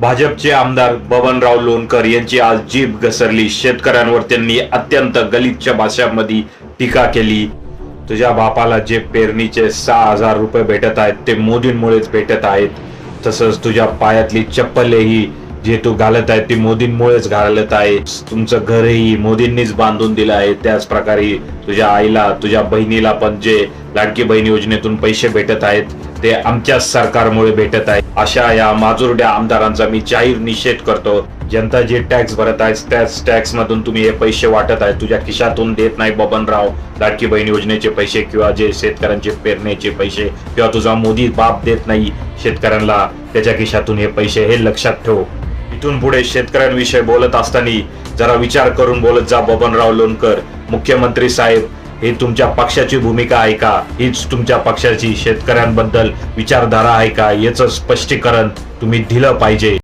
भाजपचे आमदार बबनराव लोणकर यांची आज जीभ घसरली. शेतकऱ्यांवर त्यांनी अत्यंत गलिच्छ भाषांमध्ये टीका केली. तुझ्या बापाला जे पेरणीचे सहा हजार रुपये भेटत आहेत ते मोदींमुळेच भेटत आहेत. तसंच तुझ्या पायातली चप्पलही जे तू घालत आहे ते मोदींमुळेच घालत आहे. तुमचं घरही मोदींनीच बांधून दिलं आहे. त्याच प्रकारे तुझ्या आईला तुझ्या बहिणीला पण जे लाडकी बहीण योजनेतून पैसे भेटत आहेत ते आमच्याच सरकारमुळे भेटत आहे. अशा या माजुरड्या आमदारांचा मी जाहीर निषेध करतो. जनता जे टॅक्स भरत आहे त्याच टॅक्स मधून तुम्ही हे पैसे वाटत आहे. तुझ्या खिशातून देत नाही बबनराव लाडकी बहीण योजनेचे पैसे किंवा जे शेतकऱ्यांचे पेरण्याचे पैसे किंवा तुझा मोदी बाप देत नाही शेतकऱ्यांना त्याच्या खिशातून हे पैसे हे लक्षात ठेव. इथून पुढे शेतकऱ्यांविषयी बोलत असताना जरा विचार करून बोलत जा बबनराव लोणकर. मुख्यमंत्री साहेब हे तुमच्या पक्षाची भूमिका आहे का? हीच तुमच्या पक्षाची शेतकऱ्यांबद्दल विचारधारा आहे का? याचं स्पष्टीकरण तुम्ही दिलं पाहिजे.